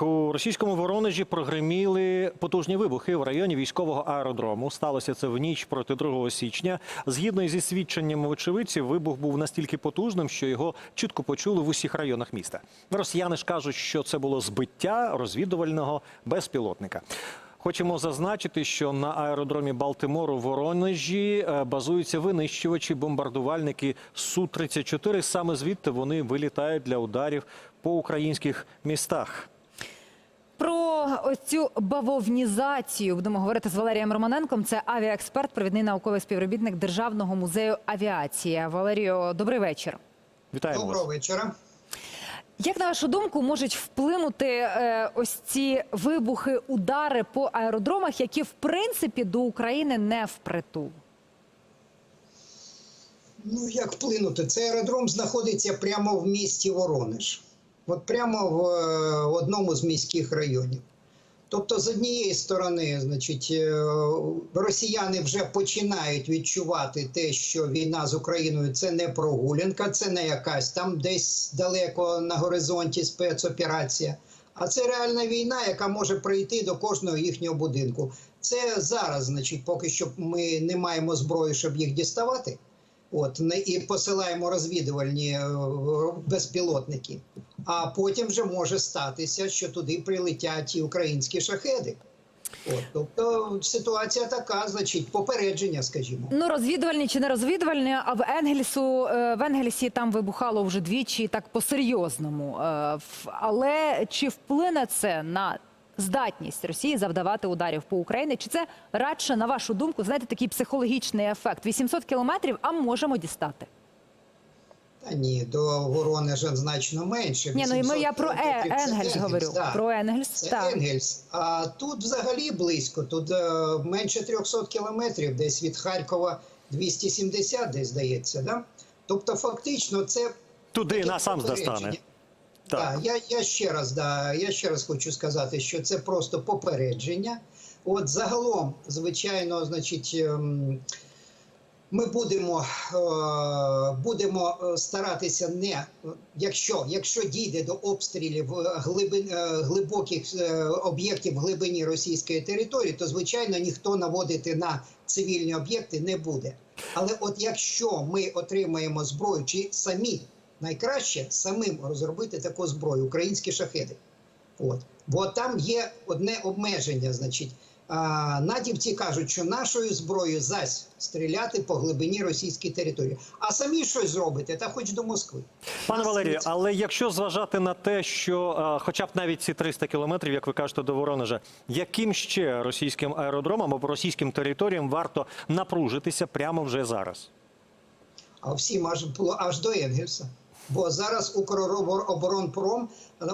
У російському Воронежі прогреміли потужні вибухи в районі військового аеродрому. Сталося це в ніч проти 2 січня. Згідно зі свідченнями очевидців, вибух був настільки потужним, що його чітко почули в усіх районах міста. Росіяни ж кажуть, що це було збиття розвідувального безпілотника. Хочемо зазначити, що на аеродромі Балтимору в Воронежі е, базуються винищувачі, бомбардувальники Су-34. Саме звідти вони вилітають для ударів по українських містах. Про ось цю бавовнізацію будемо говорити з Валерієм Романенком. Це авіаексперт, провідний науковий співробітник Державного музею авіації. Валерію, добрий вечір. Вітаємо Доброго вас. вечора. Як на вашу думку можуть вплинути е, ось ці вибухи, удари по аеродромах, які в принципі до України не впритул? Ну як вплинути? Цей аеродром знаходиться прямо в місті Воронеж, от прямо в е, одному з міських районів. Тобто, з однієї сторони, значить, е, росіяни вже починають відчувати те, що війна з Україною це не прогулянка, це не якась там десь далеко на горизонті спецоперація. А це реальна війна, яка може прийти до кожного їхнього будинку. Це зараз, значить, поки що ми не маємо зброї, щоб їх діставати. От і посилаємо розвідувальні е, безпілотники. А потім вже може статися, що туди прилетять і українські шахеди. От, тобто ситуація така, значить, попередження, скажімо. Ну розвідувальні чи не розвідувальні, а в Енгельсу е, в Енгельсі там вибухало вже двічі так по-серйозному. Е, Але чи вплине це на здатність Росії завдавати ударів по Україні? Чи це радше, на вашу думку, знаєте, такий психологічний ефект? 800 кілометрів, а можемо дістати? Та ні, до Воронежа значно менше. Ні, ну і ми я про е, Енгельс говорю. да. Про Енгельс, Це так. Енгельс. А тут взагалі близько. Тут е, менше 300 кілометрів, десь від Харкова 270, десь здається. Да? Тобто, фактично, це Туди нас сам попередження. Так, Так. я, я ще раз да, я ще раз хочу сказати, що це просто попередження. От загалом, звичайно, значить, ем, ми будемо, е, будемо е, старатися не якщо, якщо дійде до обстрілів е, глибин, глибоких об'єктів в глибині російської території, то звичайно ніхто наводити на цивільні об'єкти не буде. Але от якщо ми отримаємо зброю, чи самі найкраще самим розробити таку зброю, українські шахеди. От. Бо там є одне обмеження. Значить, а, натівці кажуть, що нашою зброєю зась стріляти по глибині російської території. А самі щось зробите, та хоч до Москви. Пане Валерію, але якщо зважати на те, що е, хоча б навіть ці 300 кілометрів, як ви кажете, до Воронежа, яким ще російським аеродромам або російським територіям варто напружитися прямо вже зараз? а всім аж було аж до Енгельса. Бо зараз Укроборонпром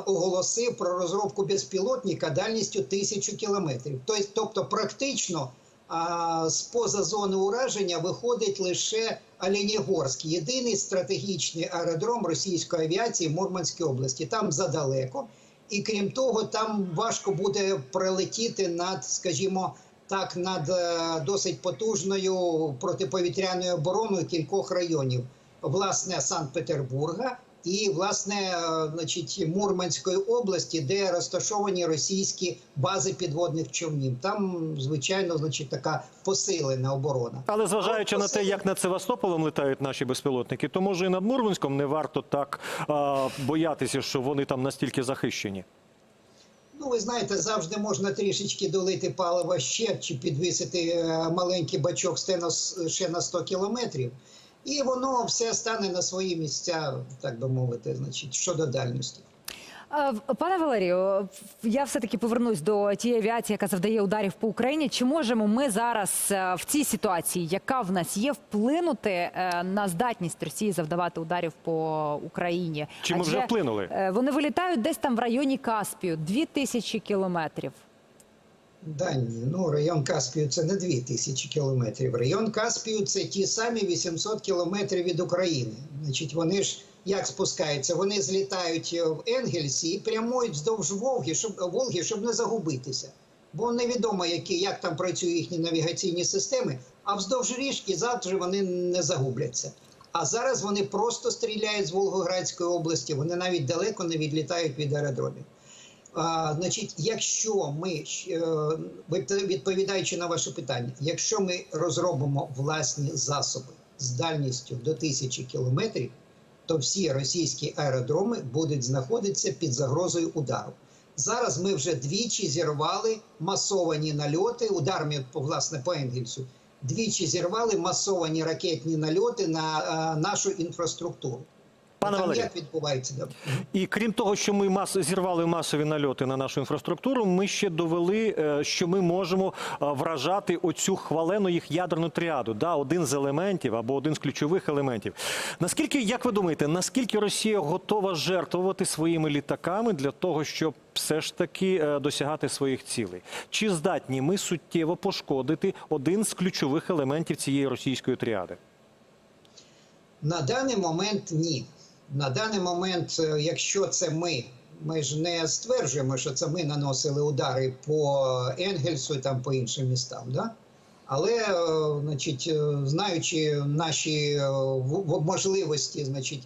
оголосив про розробку безпілотника дальністю тисячу кілометрів. Тобто, тобто практично з поза зони ураження виходить лише Оленігорський, єдиний стратегічний аеродром російської авіації в Мурманській області. Там задалеко. І крім того, там важко буде прилетіти над, скажімо, так, над е, досить потужною протиповітряною обороною кількох районів, власне, Санкт-Петербурга і власне, е, значить, Мурманської області, де розташовані російські бази підводних човнів. Там, звичайно, значить, така посилена оборона. Але зважаючи Ну, на те, як над Севастополем летають наші безпілотники, то може і над Мурманськом не варто так а, боятися, що вони там настільки захищені. Ну, ви знаєте, завжди можна трішечки долити палива ще чи підвісити е, маленький бачок ще на 100 кілометрів, і воно все стане на свої місця, так би мовити, значить, щодо дальності. Е, Пане Валерію, я все-таки повернусь до тієї авіації, яка завдає ударів по Україні. Чи можемо ми зараз е, в цій ситуації, яка в нас є, вплинути е, на здатність Росії завдавати ударів по Україні? Чи ми вже вплинули? Вони вилітають десь там в районі Каспію, дві тисячі кілометрів. Да, ну район Каспію це не 2 тисячі кілометрів. Район Каспію це ті самі 800 кілометрів від України. Значить, вони ж як спускаються? Вони злітають е, в Енгельсі і прямують вздовж Волги, щоб Волги, щоб не загубитися. Бо невідомо, які як там працюють їхні навігаційні системи, а вздовж річки завтра вони не загубляться. А зараз вони просто стріляють з Волгоградської області. Вони навіть далеко не відлітають від аеродромів. Значить, якщо ми е, відповідаючи на ваше питання, якщо ми розробимо власні засоби з дальністю до тисячі кілометрів, то всі російські аеродроми будуть знаходитися під загрозою удару. Зараз ми вже двічі зірвали масовані нальоти, по власне по Енгельсу. Двічі зірвали масовані ракетні нальоти на е, нашу інфраструктуру. Пане Валерію. як відбувається? І крім того, що ми мас зірвали масові нальоти на нашу інфраструктуру, ми ще довели, е, що ми можемо е, вражати оцю хвалену їх ядерну тріаду, да, один з елементів або один з ключових елементів. Наскільки, як ви думаєте, наскільки Росія готова жертвувати своїми літаками для того, щоб все ж таки е, досягати своїх цілей? Чи здатні ми суттєво пошкодити один з ключових елементів цієї російської тріади? На даний момент ні. На даний момент, е, якщо це ми, ми ж не стверджуємо, що це ми наносили удари по Енгельсу і там по іншим містам, да? але е, значить, е, знаючи наші можливості, значить,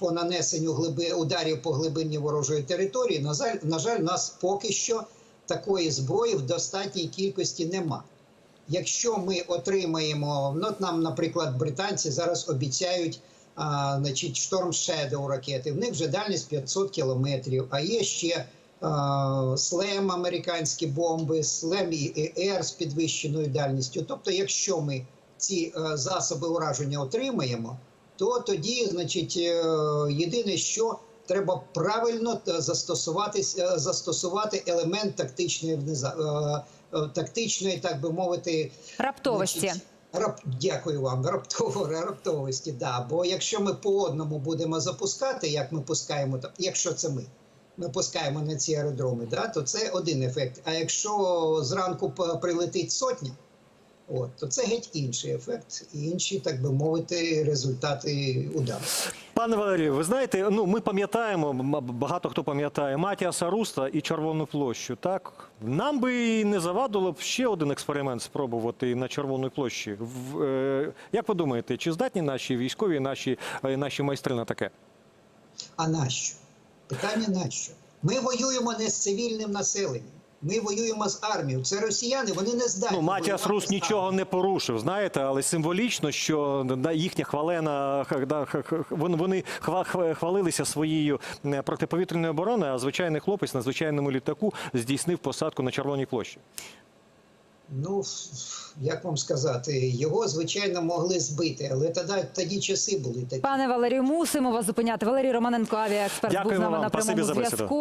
по нанесенню глиби, ударів по глибині ворожої території, на жаль, на жаль, нас поки що такої зброї в достатній кількості нема. Якщо ми отримаємо, ну от нам, наприклад, британці зараз обіцяють а, значить, Storm Shadow ракети. В них вже дальність 500 кілометрів, а є ще а, слем американські бомби, слем і ЕР з підвищеною дальністю. Тобто, якщо ми ці е, засоби ураження отримаємо, то тоді, значить, е, єдине, що треба правильно е, е, застосувати елемент тактичної тактичної, так би мовити, Раптовості. Значить, Рап... Дякую вам, раптово, раптовості. Да. Бо якщо ми по одному будемо запускати, як ми пускаємо, якщо це ми, ми пускаємо на ці аеродроми, да, то це один ефект. А якщо зранку прилетить сотня, от, то це геть інший ефект, інші, так би мовити, результати удару. Пане Валерію, ви знаєте, ну ми пам'ятаємо, багато хто пам'ятає Матіаса Руста і Червону площу. Так нам би і не завадило б ще один експеримент спробувати на Червоній площі. В, е, як ви думаєте, чи здатні наші військові, наші, е, наші майстри на таке? А нащо? Питання нащо? Ми воюємо не з цивільним населенням. Ми воюємо з армією. Це росіяни, вони не здатні. Ну, Матіас Рус нічого не порушив, знаєте, але символічно, що їхня хвалена вони, вони хва- хва- хвалилися своєю протиповітряною обороною, а звичайний хлопець на звичайному літаку здійснив посадку на Червоній площі. Ну, як вам сказати, його, звичайно, могли збити, але тоді, тоді часи були такі. Пане Валерію, мусимо вас зупиняти. Валерій Романенко, авіаексперт, Дякуємо був з нами вам. на прямому зв'язку.